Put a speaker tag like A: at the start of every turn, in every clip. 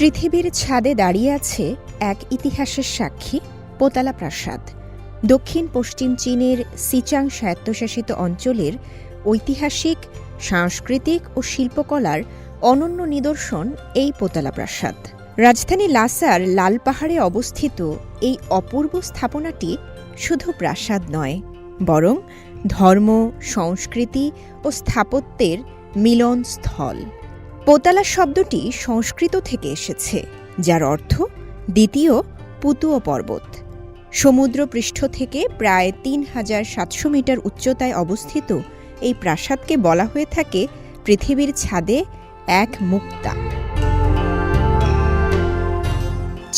A: পৃথিবীর ছাদে দাঁড়িয়ে আছে এক ইতিহাসের সাক্ষী, পোতালা প্রাসাদ। দক্ষিণ পশ্চিম চীনের সিচাং স্বায়ত্তশাসিত অঞ্চলের ঐতিহাসিক, সাংস্কৃতিক ও শিল্পকলার অনন্য নিদর্শন এই পোতালা প্রাসাদ। রাজধানী লাসার লাল পাহাড়ে অবস্থিত এই অপূর্ব স্থাপনাটি শুধু প্রাসাদ নয়, বরং ধর্ম, সংস্কৃতি ও স্থাপত্যের মিলনস্থল। পোতালা শব্দটি সংস্কৃত থেকে এসেছে, যার অর্থ দ্বিতীয় পুতুয় পর্বত। সমুদ্র পৃষ্ঠ থেকে প্রায় তিন হাজার সাতশো মিটার উচ্চতায় অবস্থিত এই প্রাসাদকে বলা হয়ে থাকে পৃথিবীর ছাদে এক মুক্তা।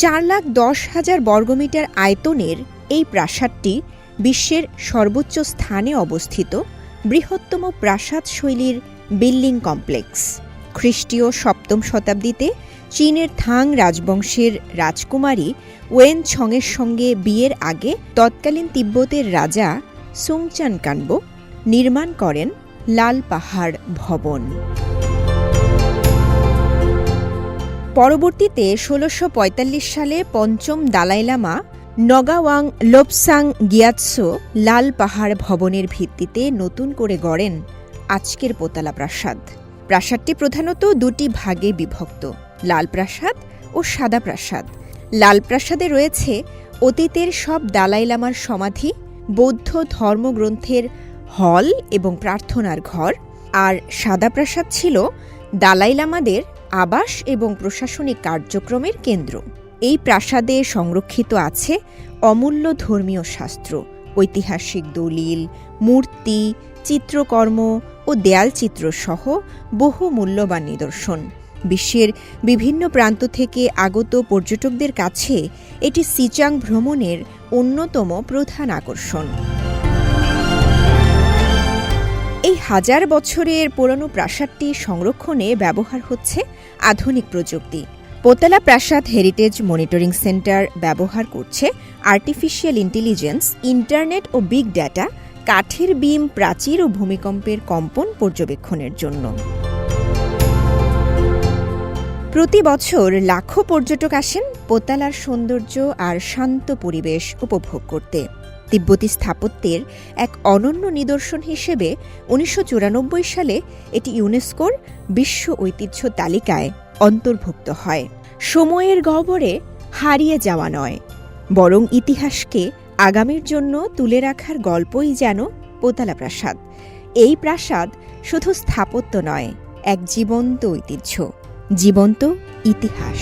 A: চার লাখ দশ হাজার বর্গমিটার আয়তনের এই প্রাসাদটি বিশ্বের সর্বোচ্চ স্থানে অবস্থিত বৃহত্তম প্রাসাদ শৈলীর বিল্ডিং কমপ্লেক্স। খ্রিস্টীয় সপ্তম শতাব্দীতে চীনের থাং রাজবংশের রাজকুমারী ওয়েন ছংয়ের সঙ্গে বিয়ের আগে তৎকালীন তিব্বতের রাজা সুংচান কানবো নির্মাণ করেন লাল পাহাড় ভবন। পরবর্তীতে ষোলোশো সালে পঞ্চম দালাই লামা নগাওয়াং লোপসাং গিয়াৎসো লাল পাহাড় ভবনের ভিত্তিতে নতুন করে গড়েন আজকের পোতালা প্রাসাদ। প্রাসাদটি প্রধানত দুটি ভাগে বিভক্ত, লাল প্রাসাদ ও সাদা প্রাসাদ। লাল প্রাসাদে রয়েছে অতীতের সব দালাই লামার সমাধি, বৌদ্ধ ধর্মগ্রন্থের হল এবং প্রার্থনার ঘর, আর সাদা প্রাসাদ ছিল দালাই লামাদের আবাস এবং প্রশাসনিক কার্যক্রমের কেন্দ্র। এই প্রাসাদে সংরক্ষিত আছে অমূল্য ধর্মীয় শাস্ত্র, ঐতিহাসিক দলিল, মূর্তি, চিত্রকর্ম ও দেয়ালচিত্র সহ বহু মূল্যবান নিদর্শন। বিশ্বের বিভিন্ন প্রান্ত থেকে আগত পর্যটকদের কাছে এটি সিচাং ভ্রমণের অন্যতম প্রধান আকর্ষণ। এই হাজার বছরের পুরনো প্রাসাদটি সংরক্ষণে ব্যবহার হচ্ছে আধুনিক প্রযুক্তি। পোতালা প্রাসাদ হেরিটেজ মনিটরিং সেন্টার ব্যবহার করছে আর্টিফিশিয়াল ইন্টেলিজেন্স, ইন্টারনেট ও বিগ ডেটা কাঠের বিম প্রাচীর ও ভূমিকম্পের কম্পন পর্যবেক্ষণের জন্য। প্রতি বছর লাখো পর্যটক আসেন পোতালার সৌন্দর্য আর শান্ত পরিবেশ উপভোগ করতে। তিব্বতী স্থাপত্যের এক অনন্য নিদর্শন হিসেবে উনিশশো চুরানব্বই সালে এটি ইউনেস্কোর বিশ্ব ঐতিহ্য তালিকায় অন্তর্ভুক্ত হয়। সময়ের গহ্বরে হারিয়ে যাওয়া নয়, বরং ইতিহাসকে আগামীর জন্য তুলে রাখার গল্পই যেন পোতালা প্রাসাদ। এই প্রাসাদ শুধু স্থাপত্য নয়, এক জীবন্ত ঐতিহ্য, জীবন্ত ইতিহাস।